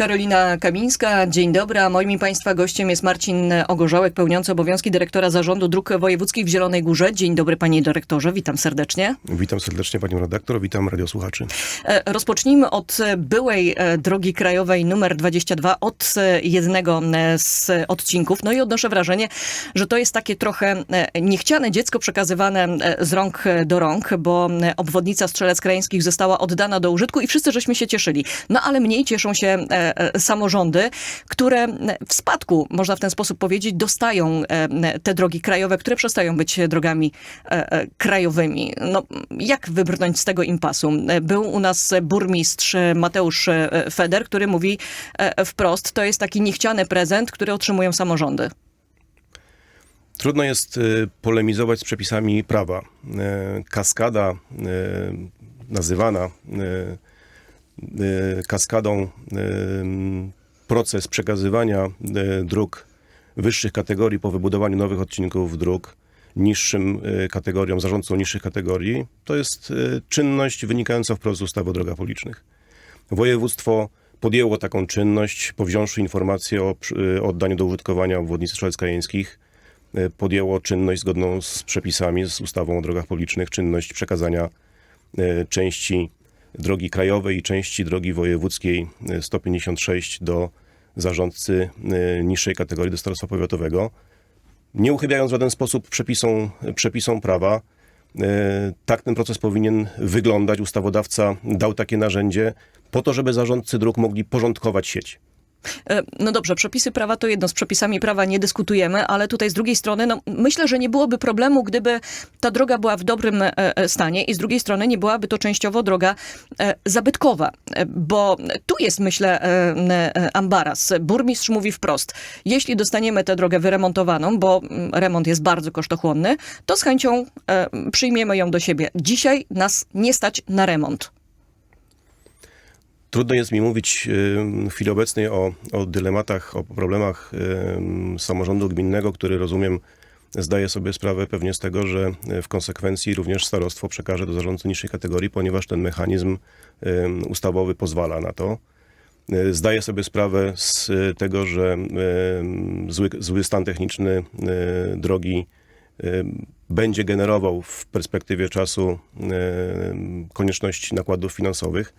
Karolina Kamińska, dzień dobry. A moim i Państwa gościem jest Marcin Ogorzołek, pełniący obowiązki dyrektora Zarządu Dróg Wojewódzkich w Zielonej Górze. Dzień dobry Panie Dyrektorze, witam serdecznie. Witam serdecznie Panią redaktor, witam radiosłuchaczy. E, Rozpocznijmy od byłej e, drogi krajowej numer 22, od e, jednego z odcinków. No i odnoszę wrażenie, że to jest takie trochę niechciane dziecko przekazywane z rąk do rąk, bo obwodnica Strzelec Krajeńskich została oddana do użytku i wszyscy żeśmy się cieszyli. No ale mniej cieszą się samorządy, które e, w spadku, można w ten sposób powiedzieć, dostają e, te drogi krajowe, które przestają być drogami e, e, krajowymi. No, jak wybrnąć z tego impasu? E, Był u nas burmistrz Mateusz e, Feder, który mówi e, wprost, to jest taki niechciany prezent, który otrzymują samorządy. Trudno jest polemizować z przepisami prawa. Kaskada nazywana kaskadą y, proces przekazywania y, dróg wyższych kategorii po wybudowaniu nowych odcinków dróg niższym y, kategoriom, zarządcom niższych kategorii, to jest y, czynność wynikająca wprost z ustawy o drogach publicznych. Województwo podjęło taką czynność, powziąwszy informację o oddaniu do użytkowania obwodnicy Strzelec Krajeńskich, y, podjęło czynność zgodną z przepisami, z ustawą o drogach publicznych, czynność przekazania y, części drogi krajowej i części drogi wojewódzkiej y, 156 do zarządcy y, niższej kategorii, do starostwa powiatowego. Nie uchybiając w żaden sposób przepisom, przepisom prawa, E, Tak ten proces powinien wyglądać. Ustawodawca dał takie narzędzie po to, żeby zarządcy dróg mogli porządkować sieć. E, No dobrze, przepisy prawa to jedno, z przepisami prawa nie dyskutujemy, ale tutaj z drugiej strony, no, myślę, że nie byłoby problemu, gdyby ta droga była w dobrym e, e, stanie i z drugiej strony nie byłaby to częściowo droga zabytkowa, bo tu jest, myślę, ambaras. Burmistrz mówi wprost, jeśli dostaniemy tę drogę wyremontowaną, bo mm, remont jest bardzo kosztochłonny, to z chęcią przyjmiemy ją do siebie. Dzisiaj nas nie stać na remont. Trudno jest mi mówić w chwili obecnej o, o dylematach, o problemach samorządu gminnego, który rozumiem zdaje sobie sprawę pewnie z tego, że y, w konsekwencji również starostwo przekaże do zarządcy niższej kategorii, ponieważ ten mechanizm ustawowy pozwala na to. Y, Zdaję sobie sprawę z y, tego, że zły, zły stan techniczny drogi będzie generował w perspektywie czasu konieczność nakładów finansowych.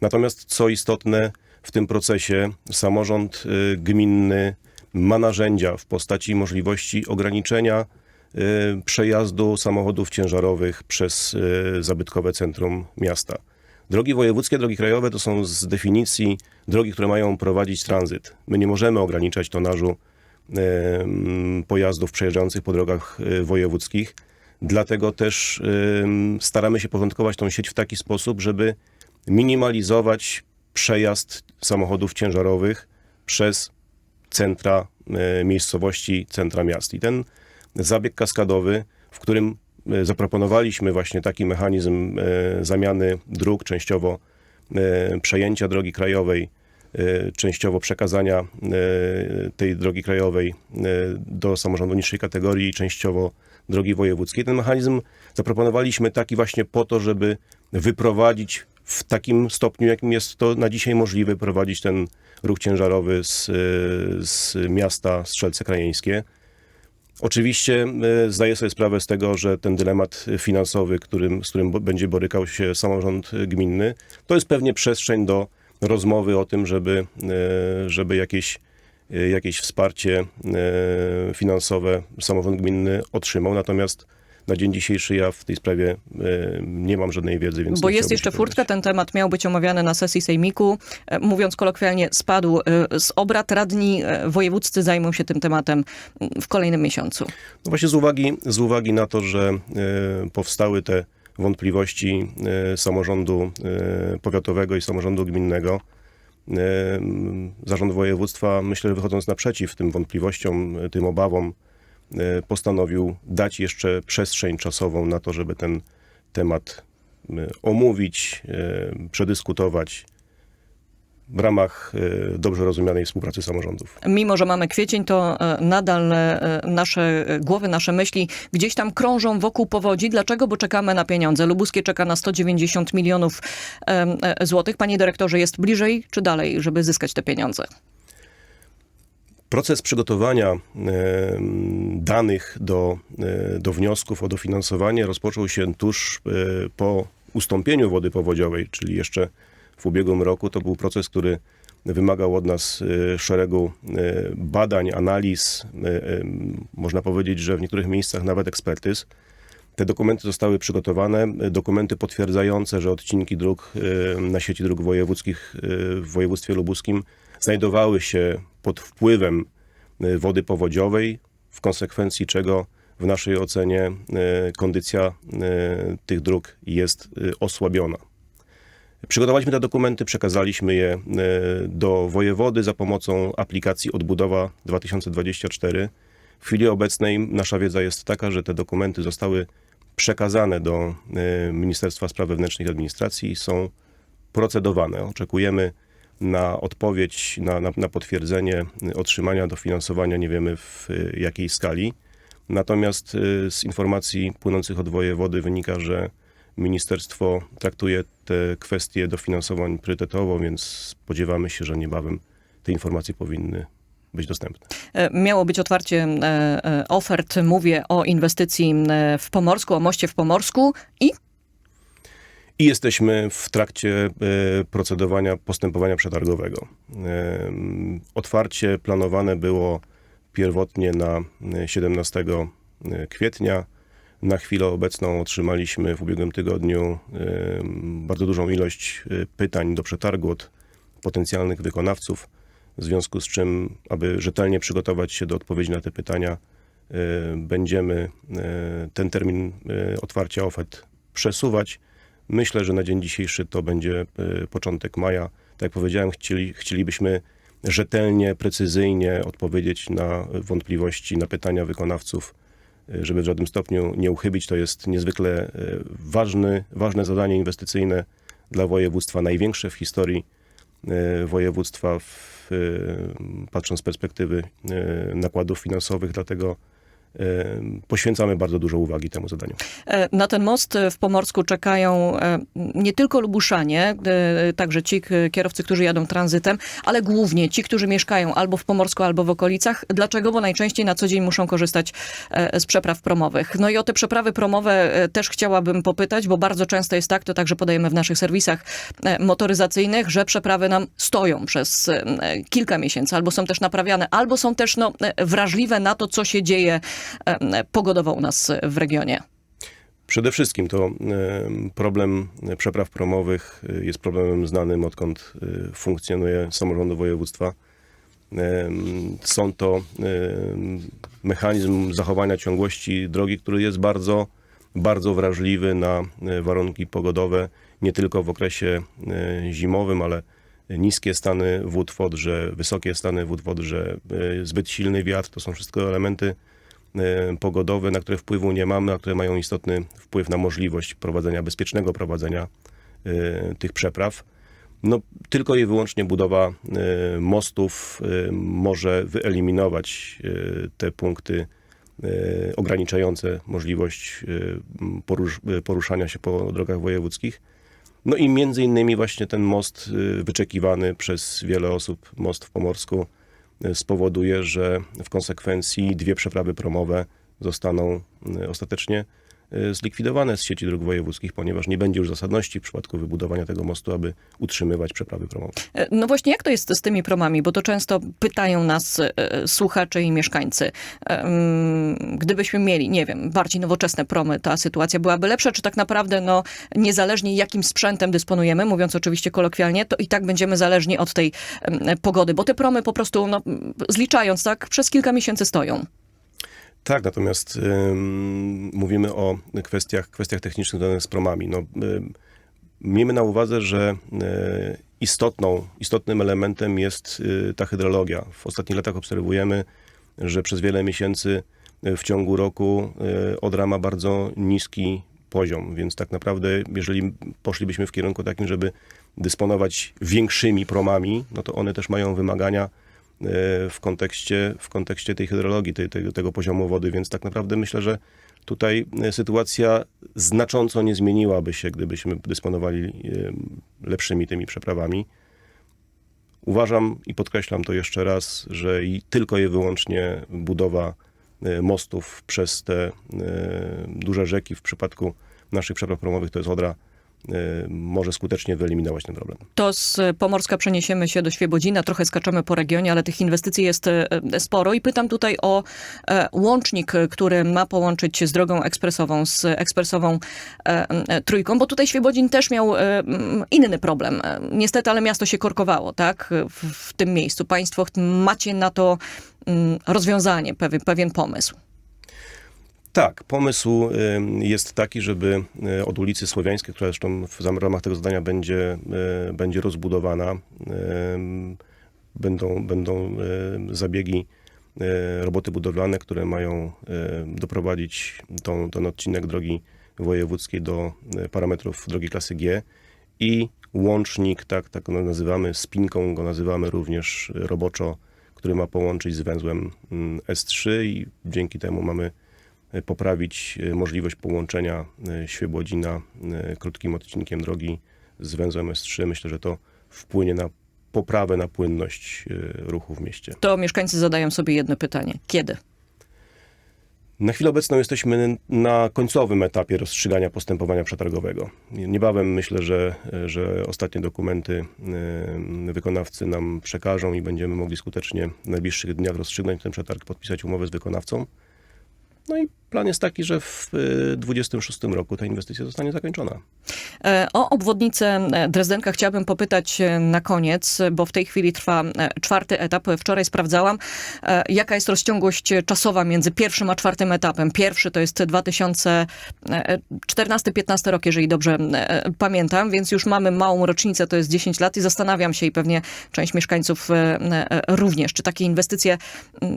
Natomiast co istotne, w tym procesie samorząd y, gminny ma narzędzia w postaci możliwości ograniczenia y, przejazdu samochodów ciężarowych przez y, zabytkowe centrum miasta. Drogi wojewódzkie, drogi krajowe to są z definicji drogi, które mają prowadzić tranzyt. My nie możemy ograniczać tonażu pojazdów przejeżdżających po drogach wojewódzkich. Dlatego też staramy się porządkować tą sieć w taki sposób, żeby minimalizować przejazd samochodów ciężarowych przez centra e, miejscowości, centra miast. I ten zabieg kaskadowy, w którym e, zaproponowaliśmy właśnie taki mechanizm e, zamiany dróg, częściowo przejęcia drogi krajowej, częściowo przekazania tej drogi krajowej do samorządu niższej kategorii częściowo drogi wojewódzkiej. Ten mechanizm zaproponowaliśmy taki właśnie po to, żeby wyprowadzić w takim stopniu, jakim jest to na dzisiaj możliwe, prowadzić ten ruch ciężarowy z, e, z miasta Strzelce Krajeńskie. Oczywiście e, zdaję sobie sprawę z tego, że ten dylemat finansowy, którym, z którym będzie borykał się samorząd gminny, to jest pewnie przestrzeń do rozmowy o tym, żeby, e, żeby jakieś, jakieś wsparcie finansowe samorząd gminny otrzymał. Natomiast na dzień dzisiejszy ja w tej sprawie e, nie mam żadnej wiedzy, więc Bo jest jeszcze furtka, ten temat miał być omawiany na sesji sejmiku. E, Mówiąc kolokwialnie, spadł e, z obrad. Radni wojewódzcy zajmą się tym tematem m, w kolejnym miesiącu. No właśnie z uwagi, z uwagi na to, że powstały te wątpliwości samorządu powiatowego i samorządu gminnego, zarząd województwa, myślę, że wychodząc naprzeciw tym wątpliwościom, tym obawom, postanowił dać jeszcze przestrzeń czasową na to, żeby ten temat e, omówić, e, przedyskutować, w ramach e, dobrze rozumianej współpracy samorządów. Mimo, że mamy kwiecień, to e, nadal e, nasze e, głowy, nasze myśli gdzieś tam krążą wokół powodzi. Dlaczego? Bo czekamy na pieniądze. Lubuskie czeka na 190 milionów e, złotych. Panie dyrektorze, jest bliżej czy dalej, żeby zyskać te pieniądze? Proces przygotowania danych do, e, do wniosków o dofinansowanie rozpoczął się tuż e, po ustąpieniu wody powodziowej, czyli jeszcze w ubiegłym roku. To był proces, który wymagał od nas e, szeregu badań, analiz, można powiedzieć, że w niektórych miejscach nawet ekspertyz. Te dokumenty zostały przygotowane, dokumenty potwierdzające, że odcinki dróg na sieci dróg wojewódzkich w województwie lubuskim znajdowały się pod wpływem e, wody powodziowej, w konsekwencji czego w naszej ocenie e, kondycja e, tych dróg jest osłabiona. Przygotowaliśmy te dokumenty, przekazaliśmy je do wojewody za pomocą aplikacji Odbudowa 2024. W chwili obecnej nasza wiedza jest taka, że te dokumenty zostały przekazane do Ministerstwa Spraw Wewnętrznych i Administracji są procedowane. Oczekujemy na odpowiedź, na, na, na potwierdzenie otrzymania dofinansowania, nie wiemy w e, jakiej skali. Natomiast e, z informacji płynących od wojewody wynika, że ministerstwo traktuje te kwestie dofinansowań priorytetowo, więc spodziewamy się, że niebawem te informacje powinny być dostępne. E, Miało być otwarcie e, e, ofert. Mówię o inwestycji w Pomorsku, o moście w Pomorsku i I jesteśmy w trakcie e, procedowania postępowania przetargowego. E, Otwarcie planowane było pierwotnie na e, 17 kwietnia. Na chwilę obecną otrzymaliśmy w ubiegłym tygodniu e, bardzo dużą ilość e, pytań do przetargu od potencjalnych wykonawców, w związku z czym, aby rzetelnie przygotować się do odpowiedzi na te pytania, e, będziemy e, ten termin e, otwarcia ofert przesuwać. Myślę, że na dzień dzisiejszy to będzie e, początek maja. Tak jak powiedziałem, chcieli, chcielibyśmy rzetelnie, precyzyjnie odpowiedzieć na wątpliwości, na pytania wykonawców, e, żeby w żadnym stopniu nie uchybić. To jest niezwykle e, ważny, ważne zadanie inwestycyjne dla województwa, największe w historii województwa, w, patrząc z perspektywy nakładów finansowych, dlatego poświęcamy bardzo dużo uwagi temu zadaniu. E, Na ten most w Pomorsku czekają e, nie tylko Lubuszanie, e, także ci kierowcy, którzy jadą tranzytem, ale głównie ci, którzy mieszkają albo w Pomorsku, albo w okolicach. Dlaczego? Bo najczęściej na co dzień muszą korzystać e, z przepraw promowych. No i o te przeprawy promowe e, też chciałabym popytać, bo bardzo często jest tak, to także podajemy w naszych serwisach e, motoryzacyjnych, że przeprawy nam stoją przez e, kilka miesięcy, albo są też naprawiane, albo są też no, e, wrażliwe na to, co się dzieje pogodowo u nas w regionie. Przede wszystkim to problem przepraw promowych e, jest problemem znanym, odkąd e, funkcjonuje samorządu województwa. Są to mechanizm zachowania ciągłości drogi, który jest bardzo, bardzo wrażliwy na e, warunki pogodowe, nie tylko w okresie e, zimowym, ale niskie stany wód w Odrze, wysokie stany wód w Odrze, e, zbyt silny wiatr, to są wszystko elementy pogodowe, na które wpływu nie mamy, a które mają istotny wpływ na możliwość prowadzenia, bezpiecznego prowadzenia e, tych przepraw. No, tylko i wyłącznie budowa e, mostów może wyeliminować te punkty ograniczające możliwość porusz, poruszania się po drogach wojewódzkich. No i między innymi właśnie ten most y, wyczekiwany przez wiele osób, most w Pomorsku, y, spowoduje, że w konsekwencji dwie przeprawy promowe zostaną y, ostatecznie zlikwidowane z sieci dróg wojewódzkich, ponieważ nie będzie już zasadności w przypadku wybudowania tego mostu, aby utrzymywać przeprawy promowe. E, No właśnie, jak to jest z tymi promami? Bo to często pytają nas e, słuchacze i mieszkańcy. Em, Gdybyśmy mieli, nie wiem, bardziej nowoczesne promy, ta sytuacja byłaby lepsza, czy tak naprawdę, no, niezależnie jakim sprzętem dysponujemy, mówiąc oczywiście kolokwialnie, to i tak będziemy zależni od tej em, pogody, bo te promy po prostu, no, zliczając, tak, przez kilka miesięcy stoją. Tak, natomiast mówimy o kwestiach, kwestiach technicznych związanych z promami. No, ym, miejmy na uwadze, że y, istotną, istotnym elementem jest y, ta hydrologia. W ostatnich latach obserwujemy, że przez wiele miesięcy y, w ciągu roku Odra ma bardzo niski poziom, więc tak naprawdę, jeżeli poszlibyśmy w kierunku takim, żeby dysponować większymi promami, no to one też mają wymagania e, w kontekście, w kontekście tej hydrologii, tej, tego, tego poziomu wody, więc tak naprawdę myślę, że tutaj e, sytuacja znacząco nie zmieniłaby się, gdybyśmy dysponowali e, lepszymi tymi przeprawami. Uważam i podkreślam to jeszcze raz, że i tylko i wyłącznie budowa e, mostów przez te e, duże rzeki w przypadku naszych przepraw promowych, to jest Odra, e, może skutecznie wyeliminować ten problem. To z Pomorska przeniesiemy się do Świebodzina, trochę skaczemy po regionie, ale tych inwestycji jest e, sporo i pytam tutaj o e, łącznik, który ma połączyć z drogą ekspresową, z ekspresową e, e, trójką, bo tutaj Świebodzin też miał e, m, inny problem. Niestety, ale miasto się korkowało, tak, w, w tym miejscu. Państwo macie na to mm, rozwiązanie, pewien, pewien pomysł. Tak, pomysł ym, jest taki, żeby y, od ulicy Słowiańskiej, która zresztą w ramach tego zadania będzie, y, będzie rozbudowana, będą, będą y, zabiegi, y, roboty budowlane, które mają y, doprowadzić tą, ten odcinek drogi wojewódzkiej do y, parametrów drogi klasy G i łącznik, tak, tak go nazywamy, spinką go nazywamy również y, roboczo, który ma połączyć z węzłem mm, S3 i dzięki temu mamy poprawić e, możliwość połączenia e, Świebodzina e, krótkim odcinkiem drogi z węzłem S3. Myślę, że to wpłynie na poprawę, na płynność e, ruchu w mieście. To mieszkańcy zadają sobie jedno pytanie. Kiedy? Na chwilę obecną jesteśmy na końcowym etapie rozstrzygania postępowania przetargowego. Niebawem myślę, że, że ostatnie dokumenty e, wykonawcy nam przekażą i będziemy mogli skutecznie w najbliższych dniach rozstrzygnąć ten przetarg, podpisać umowę z wykonawcą. No i plan jest taki, że w 2026 roku ta inwestycja zostanie zakończona. E, O obwodnicę e, Drezdenka chciałabym popytać e, na koniec, bo w tej chwili trwa czwarty etap. Wczoraj sprawdzałam, jaka jest rozciągłość czasowa między pierwszym a czwartym etapem. Pierwszy to jest 2014-15 rok, jeżeli dobrze pamiętam, więc już mamy małą rocznicę, to jest 10 lat i zastanawiam się i pewnie część mieszkańców również, czy takie inwestycje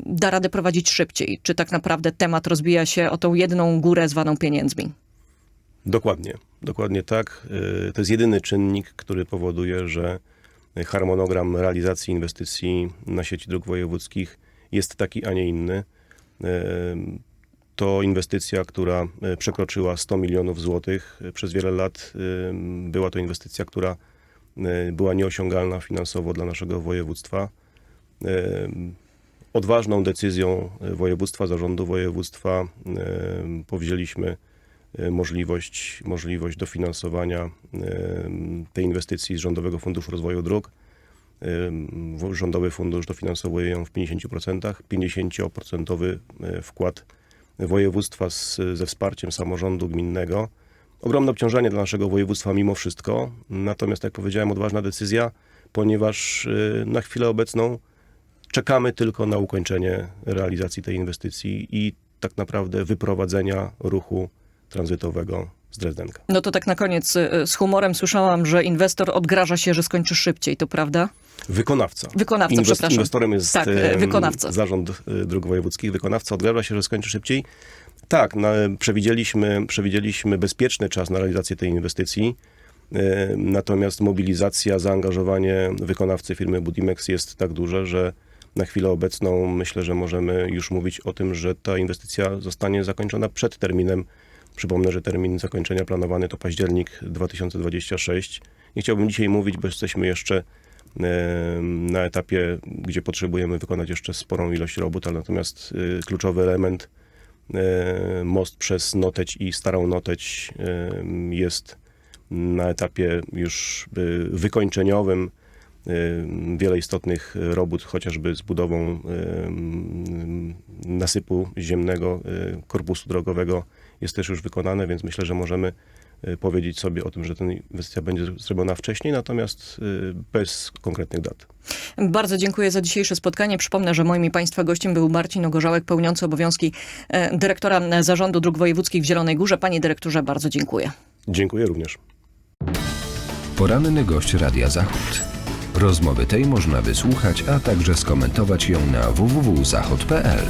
da radę prowadzić szybciej, czy tak naprawdę temat rozbija się o tą jedną górę zwaną pieniędzmi. Dokładnie, dokładnie tak. Y, To jest jedyny czynnik, który powoduje, że harmonogram realizacji inwestycji na sieci dróg wojewódzkich jest taki, a nie inny. Y, To inwestycja, która y, przekroczyła 100 milionów złotych przez wiele lat. Była to inwestycja, która była nieosiągalna finansowo dla naszego województwa. Odważną decyzją województwa, zarządu województwa y, powzięliśmy y, możliwość, możliwość dofinansowania tej inwestycji z Rządowego Funduszu Rozwoju Dróg. Rządowy fundusz dofinansowuje ją w 50%, 50% y, wkład województwa z, ze wsparciem samorządu gminnego. Ogromne obciążenie dla naszego województwa mimo wszystko, natomiast jak powiedziałem, odważna decyzja, ponieważ na chwilę obecną czekamy tylko na ukończenie realizacji tej inwestycji i tak naprawdę wyprowadzenia ruchu tranzytowego z Drezdenka. No to tak na koniec y, z humorem słyszałam, że inwestor odgraża się, że skończy szybciej, to prawda? Wykonawca. Wykonawca, przepraszam. Inwestorem jest Tak, em, wykonawca. zarząd e, dróg wojewódzkich. Wykonawca odgraża się, że skończy szybciej. Tak, na, przewidzieliśmy, przewidzieliśmy bezpieczny czas na realizację tej inwestycji. Natomiast mobilizacja, zaangażowanie wykonawcy firmy Budimex jest tak duże, że na chwilę obecną myślę, że możemy już mówić o tym, że ta inwestycja zostanie zakończona przed terminem. Przypomnę, że termin zakończenia planowany to październik 2026. Nie chciałbym dzisiaj mówić, bo jesteśmy jeszcze na etapie, gdzie potrzebujemy wykonać jeszcze sporą ilość robót, ale natomiast e, kluczowy element, e, most przez Noteć i Starą Noteć jest na etapie już e, wykończeniowym. E, Wiele istotnych robót, chociażby z budową e, nasypu ziemnego, e, korpusu drogowego jest też już wykonane, więc myślę, że możemy powiedzieć sobie o tym, że ta inwestycja będzie zrobiona wcześniej, natomiast bez konkretnych dat. Bardzo dziękuję za dzisiejsze spotkanie. Przypomnę, że moim i Państwa gościem był Marcin Ogorzałek, pełniący obowiązki e, dyrektora e, Zarządu Dróg Wojewódzkich w Zielonej Górze. Panie dyrektorze, bardzo dziękuję. Dziękuję również. Poranny gość Radia Zachód. Rozmowy tej można wysłuchać, a także skomentować ją na www.zachod.pl.